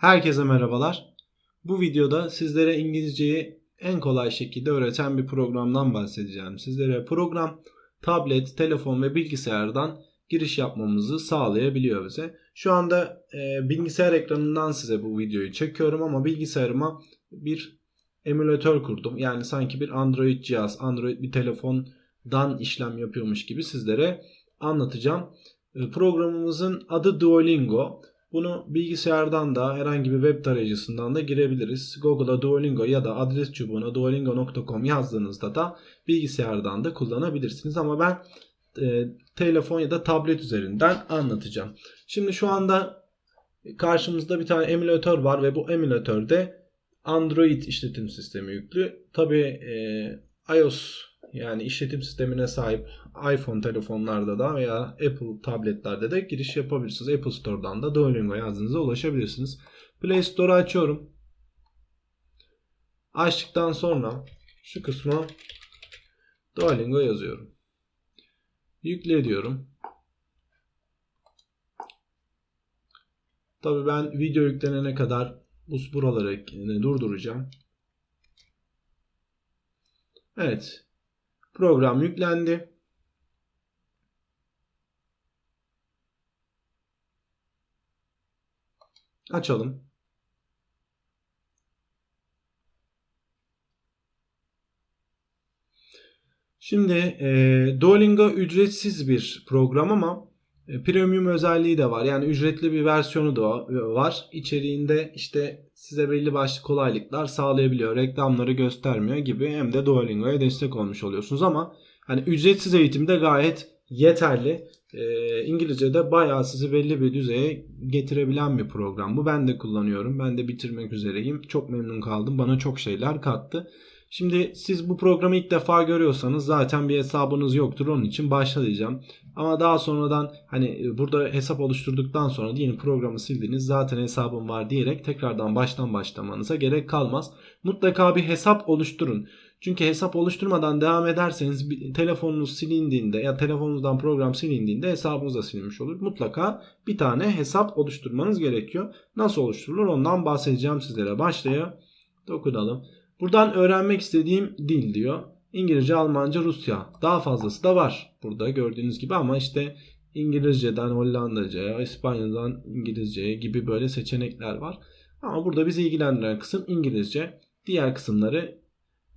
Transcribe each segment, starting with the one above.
Herkese merhabalar. Bu videoda sizlere İngilizceyi en kolay şekilde öğreten bir programdan bahsedeceğim. Sizlere program tablet, telefon ve bilgisayardan giriş yapmamızı sağlayabiliyor bize. Şu anda e, bilgisayar ekranından size bu videoyu çekiyorum ama bilgisayarıma bir emülatör kurdum. Yani sanki bir Android cihaz, Android bir telefondan işlem yapıyormuş gibi sizlere anlatacağım. E, Programımızın adı Duolingo. Bunu bilgisayardan da herhangi bir web tarayıcısından da girebiliriz. Google'a Duolingo ya da adres çubuğuna duolingo.com yazdığınızda da bilgisayardan da kullanabilirsiniz. Ama ben e, telefon ya da tablet üzerinden anlatacağım. Şimdi şu anda karşımızda bir tane emülatör var ve bu emülatörde Android işletim sistemi yüklü. Tabi e, iOS yani işletim sistemine sahip iPhone telefonlarda da veya Apple tabletlerde de giriş yapabilirsiniz. Apple Store'dan da Duolingo yazdığınızda ulaşabilirsiniz. Play Store'u açıyorum. Açtıktan sonra şu kısma Duolingo yazıyorum. Yükle diyorum. Tabii ben video yüklenene kadar bu buraları durduracağım. Evet. Program yüklendi. Açalım. Şimdi e, Duolingo ücretsiz bir program ama premium özelliği de var. Yani ücretli bir versiyonu da var. İçeriğinde işte size belli başlı kolaylıklar sağlayabiliyor. Reklamları göstermiyor gibi hem de Duolingo'ya destek olmuş oluyorsunuz ama hani ücretsiz eğitimde gayet yeterli. E, İngilizce'de bayağı sizi belli bir düzeye getirebilen bir program. Bu ben de kullanıyorum. Ben de bitirmek üzereyim. Çok memnun kaldım. Bana çok şeyler kattı. Şimdi siz bu programı ilk defa görüyorsanız zaten bir hesabınız yoktur. Onun için başlayacağım. Ama daha sonradan hani burada hesap oluşturduktan sonra yeni programı sildiniz zaten hesabım var diyerek tekrardan baştan başlamanıza gerek kalmaz. Mutlaka bir hesap oluşturun. Çünkü hesap oluşturmadan devam ederseniz telefonunuz silindiğinde ya telefonunuzdan program silindiğinde hesabınız da silinmiş olur. Mutlaka bir tane hesap oluşturmanız gerekiyor. Nasıl oluşturulur ondan bahsedeceğim sizlere. Başlaya dokunalım. Buradan öğrenmek istediğim dil diyor. İngilizce, Almanca, Rusya. Daha fazlası da var burada gördüğünüz gibi ama işte İngilizceden Hollandaca'ya, İspanya'dan İngilizce'ye gibi böyle seçenekler var. Ama burada bizi ilgilendiren kısım İngilizce. Diğer kısımları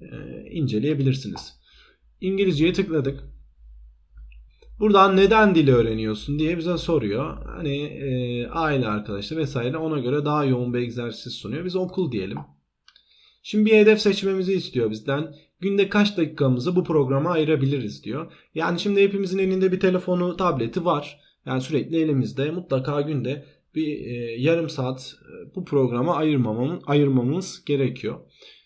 e, inceleyebilirsiniz. İngilizceye tıkladık. Buradan neden dili öğreniyorsun diye bize soruyor. Hani e, aile arkadaşlar vesaire ona göre daha yoğun bir egzersiz sunuyor. Biz okul diyelim. Şimdi bir hedef seçmemizi istiyor bizden. Günde kaç dakikamızı bu programa ayırabiliriz diyor. Yani şimdi hepimizin elinde bir telefonu, tableti var. Yani sürekli elimizde mutlaka günde bir e, yarım saat e, bu programa ayırmamamız, ayırmamız gerekiyor.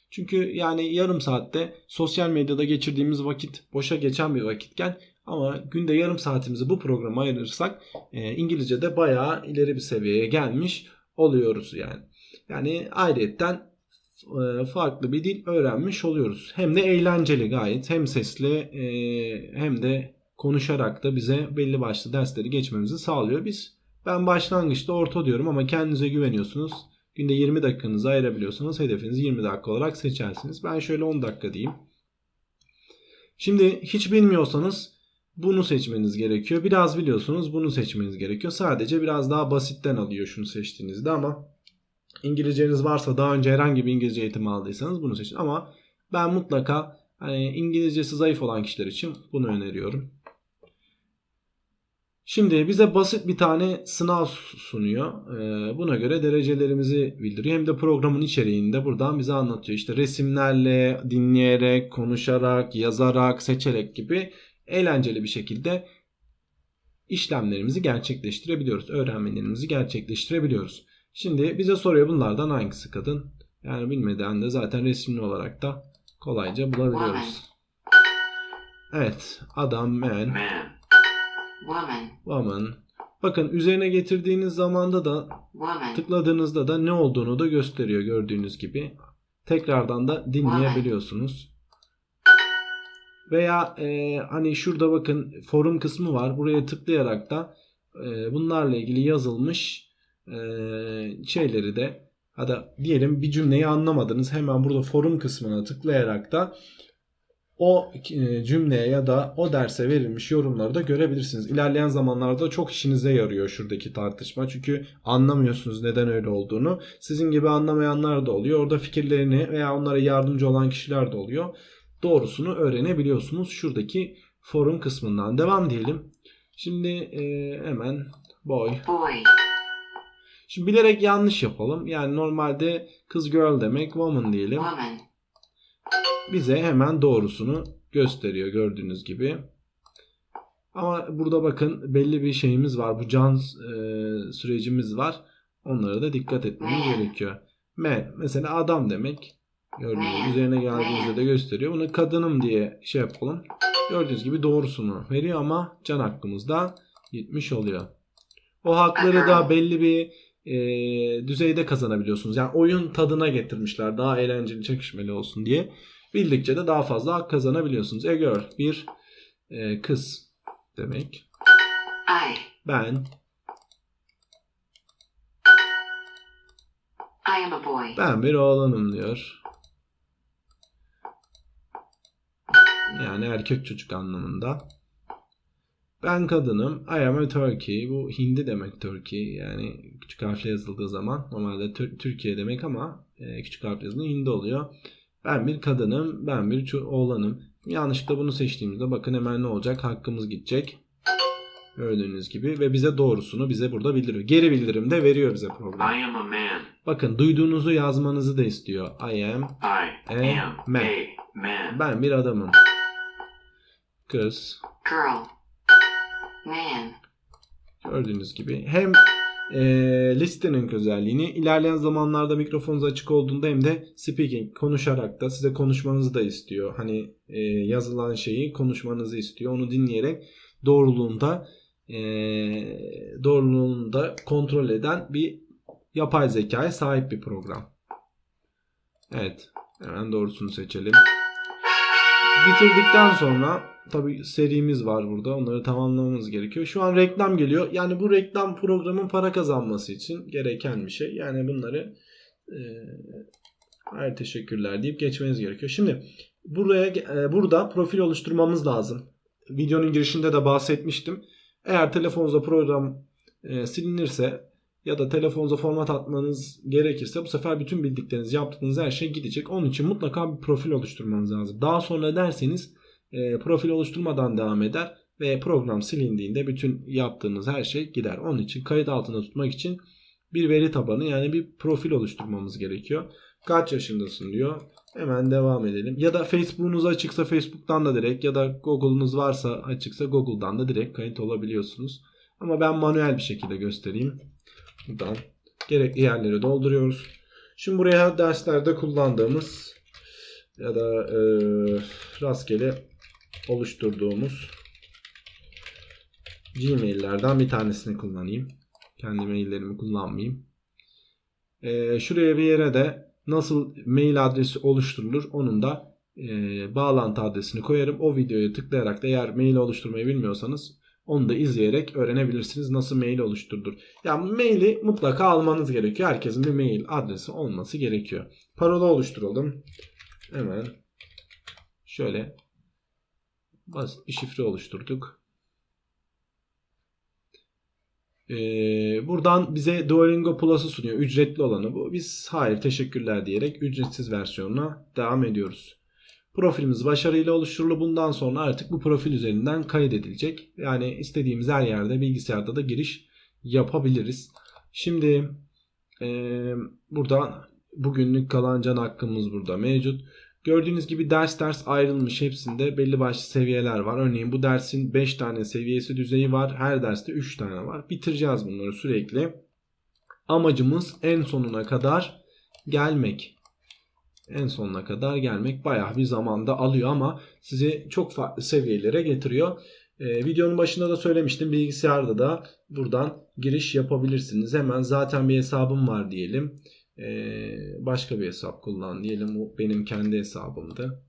Çünkü yani yarım saatte sosyal medyada geçirdiğimiz vakit boşa geçen bir vakitken ama günde yarım saatimizi bu programa ayırırsak e, İngilizce'de bayağı ileri bir seviyeye gelmiş oluyoruz yani. Yani ayrıyetten farklı bir dil öğrenmiş oluyoruz. Hem de eğlenceli gayet. Hem sesli e, hem de konuşarak da bize belli başlı dersleri geçmemizi sağlıyor. Biz ben başlangıçta orta diyorum ama kendinize güveniyorsunuz. Günde 20 dakikanızı ayırabiliyorsanız hedefinizi 20 dakika olarak seçersiniz. Ben şöyle 10 dakika diyeyim. Şimdi hiç bilmiyorsanız bunu seçmeniz gerekiyor. Biraz biliyorsunuz bunu seçmeniz gerekiyor. Sadece biraz daha basitten alıyor şunu seçtiğinizde ama İngilizceniz varsa daha önce herhangi bir İngilizce eğitimi aldıysanız bunu seçin. Ama ben mutlaka hani İngilizcesi zayıf olan kişiler için bunu öneriyorum. Şimdi bize basit bir tane sınav sunuyor. Ee, buna göre derecelerimizi bildiriyor. Hem de programın içeriğinde buradan bize anlatıyor. İşte resimlerle, dinleyerek, konuşarak, yazarak, seçerek gibi eğlenceli bir şekilde işlemlerimizi gerçekleştirebiliyoruz. Öğrenmelerimizi gerçekleştirebiliyoruz. Şimdi bize soruyor bunlardan hangisi kadın? Yani bilmeden de zaten resimli olarak da kolayca bulabiliyoruz. Evet. Adam, man, Man. Woman. woman. Bakın üzerine getirdiğiniz zamanda da Woman. tıkladığınızda da ne olduğunu da gösteriyor gördüğünüz gibi. Tekrardan da dinleyebiliyorsunuz. Veya e, hani şurada bakın forum kısmı var. Buraya tıklayarak da e, bunlarla ilgili yazılmış şeyleri de Ya da diyelim bir cümleyi anlamadınız. Hemen burada forum kısmına tıklayarak da o e, cümleye ya da o derse verilmiş yorumları da görebilirsiniz. İlerleyen zamanlarda çok işinize yarıyor şuradaki tartışma. Çünkü anlamıyorsunuz neden öyle olduğunu. Sizin gibi anlamayanlar da oluyor. Orada fikirlerini veya onlara yardımcı olan kişiler de oluyor. Doğrusunu öğrenebiliyorsunuz şuradaki forum kısmından. Devam diyelim. Şimdi e, hemen boy. boy, Şimdi bilerek yanlış yapalım. Yani normalde kız girl demek woman diyelim. woman, bize hemen doğrusunu gösteriyor gördüğünüz gibi. Ama burada bakın belli bir şeyimiz var. Bu can e, sürecimiz var. Onlara da dikkat etmemiz Man. gerekiyor. Man mesela adam demek. Gördüğünüz gibi üzerine geldiğinizde de gösteriyor. Bunu kadınım diye şey yapalım. Gördüğünüz gibi doğrusunu veriyor ama can hakkımızda gitmiş oluyor. O hakları da belli bir e, düzeyde kazanabiliyorsunuz. Yani oyun tadına getirmişler. Daha eğlenceli, çekişmeli olsun diye. Bildikçe de daha fazla hak kazanabiliyorsunuz. A girl bir e, kız demek. I, Ben I am a boy, ben bir oğlanım diyor. Yani erkek çocuk anlamında. Ben kadınım. I am a Turkey. Bu Hindi demek Turkey. Yani küçük harfle yazıldığı zaman normalde Tür- Türkiye demek ama e, küçük harfle yazılınca Hindi oluyor. Ben bir kadınım. Ben bir oğlanım. Yanlışlıkla bunu seçtiğimizde bakın hemen ne olacak? Hakkımız gidecek. Gördüğünüz gibi ve bize doğrusunu bize burada bildiriyor. Geri bildirim de veriyor bize program. I am a man. Bakın duyduğunuzu yazmanızı da istiyor. I am I A am man. a man. ben bir adamım. Kız girl, gördüğünüz gibi hem e, listening özelliğini ilerleyen zamanlarda mikrofonunuz açık olduğunda hem de speaking konuşarak da size konuşmanızı da istiyor. Hani e, yazılan şeyi konuşmanızı istiyor. Onu dinleyerek doğruluğunda e, doğruluğunda kontrol eden bir yapay zekaya sahip bir program. Evet. Hemen doğrusunu seçelim. Bitirdikten sonra tabi serimiz var burada. Onları tamamlamamız gerekiyor. Şu an reklam geliyor. Yani bu reklam programın para kazanması için gereken bir şey. Yani bunları e, hayır teşekkürler deyip geçmeniz gerekiyor. Şimdi buraya e, burada profil oluşturmamız lazım. Videonun girişinde de bahsetmiştim. Eğer telefonunuzda program e, silinirse ya da telefonunuza format atmanız gerekirse bu sefer bütün bildikleriniz, yaptığınız her şey gidecek. Onun için mutlaka bir profil oluşturmanız lazım. Daha sonra derseniz e, profil oluşturmadan devam eder ve program silindiğinde bütün yaptığınız her şey gider. Onun için kayıt altında tutmak için bir veri tabanı yani bir profil oluşturmamız gerekiyor. Kaç yaşındasın diyor. Hemen devam edelim. Ya da Facebook'unuz açıksa Facebook'tan da direkt ya da Google'unuz varsa açıksa Google'dan da direkt kayıt olabiliyorsunuz. Ama ben manuel bir şekilde göstereyim. Buradan gerekli yerleri dolduruyoruz. Şimdi buraya derslerde kullandığımız ya da e, rastgele oluşturduğumuz Gmail'lerden bir tanesini kullanayım. Kendi maillerimi kullanmayayım. E, şuraya bir yere de nasıl mail adresi oluşturulur onun da e, bağlantı adresini koyarım. O videoya tıklayarak da eğer mail oluşturmayı bilmiyorsanız onu da izleyerek öğrenebilirsiniz nasıl mail oluşturulur. Yani maili mutlaka almanız gerekiyor. Herkesin bir mail adresi olması gerekiyor. Parola oluşturalım. Hemen şöyle basit bir şifre oluşturduk. Ee, buradan bize Duolingo Plus'ı sunuyor. Ücretli olanı bu. Biz hayır teşekkürler diyerek ücretsiz versiyonuna devam ediyoruz. Profilimiz başarıyla oluşturuldu. Bundan sonra artık bu profil üzerinden kaydedilecek. Yani istediğimiz her yerde bilgisayarda da giriş yapabiliriz. Şimdi e, buradan bugünlük kalan can hakkımız burada mevcut. Gördüğünüz gibi ders ders ayrılmış hepsinde belli başlı seviyeler var. Örneğin bu dersin 5 tane seviyesi düzeyi var. Her derste 3 tane var. Bitireceğiz bunları sürekli. Amacımız en sonuna kadar gelmek. En sonuna kadar gelmek bayağı bir zamanda alıyor ama sizi çok farklı seviyelere getiriyor. Ee, videonun başında da söylemiştim bilgisayarda da buradan giriş yapabilirsiniz. Hemen zaten bir hesabım var diyelim. Ee, başka bir hesap kullan diyelim. Bu benim kendi hesabımdı.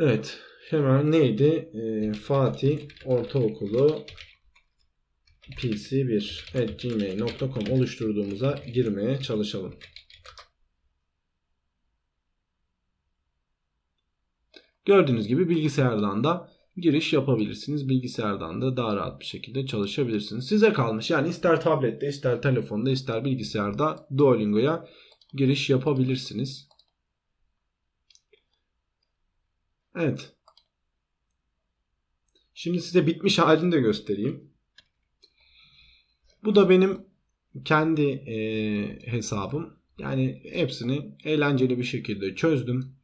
Evet. Hemen neydi? Ee, Fatih Ortaokulu pc1.gmail.com oluşturduğumuza girmeye çalışalım. Gördüğünüz gibi bilgisayardan da giriş yapabilirsiniz. Bilgisayardan da daha rahat bir şekilde çalışabilirsiniz. Size kalmış. Yani ister tablette, ister telefonda, ister bilgisayarda Duolingo'ya giriş yapabilirsiniz. Evet. Şimdi size bitmiş halini de göstereyim. Bu da benim kendi eee, hesabım. Yani hepsini eğlenceli bir şekilde çözdüm.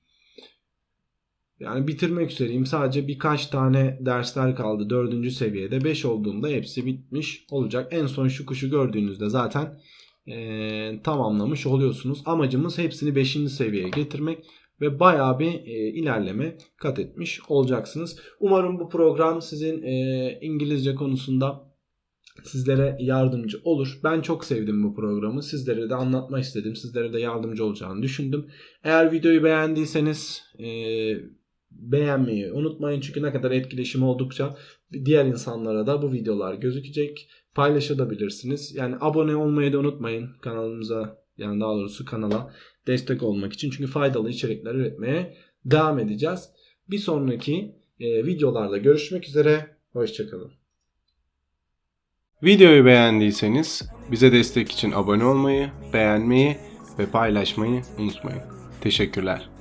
Yani bitirmek üzereyim. Sadece birkaç tane dersler kaldı. Dördüncü seviyede. 5 olduğunda hepsi bitmiş olacak. En son şu kuşu gördüğünüzde zaten eee, tamamlamış oluyorsunuz. Amacımız hepsini 5. seviyeye getirmek ve bayağı bir e, ilerleme kat etmiş olacaksınız. Umarım bu program sizin e, İngilizce konusunda sizlere yardımcı olur. Ben çok sevdim bu programı. Sizlere de anlatmak istedim. Sizlere de yardımcı olacağını düşündüm. Eğer videoyu beğendiyseniz e, beğenmeyi unutmayın. Çünkü ne kadar etkileşim oldukça diğer insanlara da bu videolar gözükecek. Paylaşabilirsiniz. Yani abone olmayı da unutmayın kanalımıza yani daha doğrusu kanala destek olmak için. Çünkü faydalı içerikler üretmeye devam edeceğiz. Bir sonraki e, videolarda görüşmek üzere. Hoşçakalın. Videoyu beğendiyseniz bize destek için abone olmayı, beğenmeyi ve paylaşmayı unutmayın. Teşekkürler.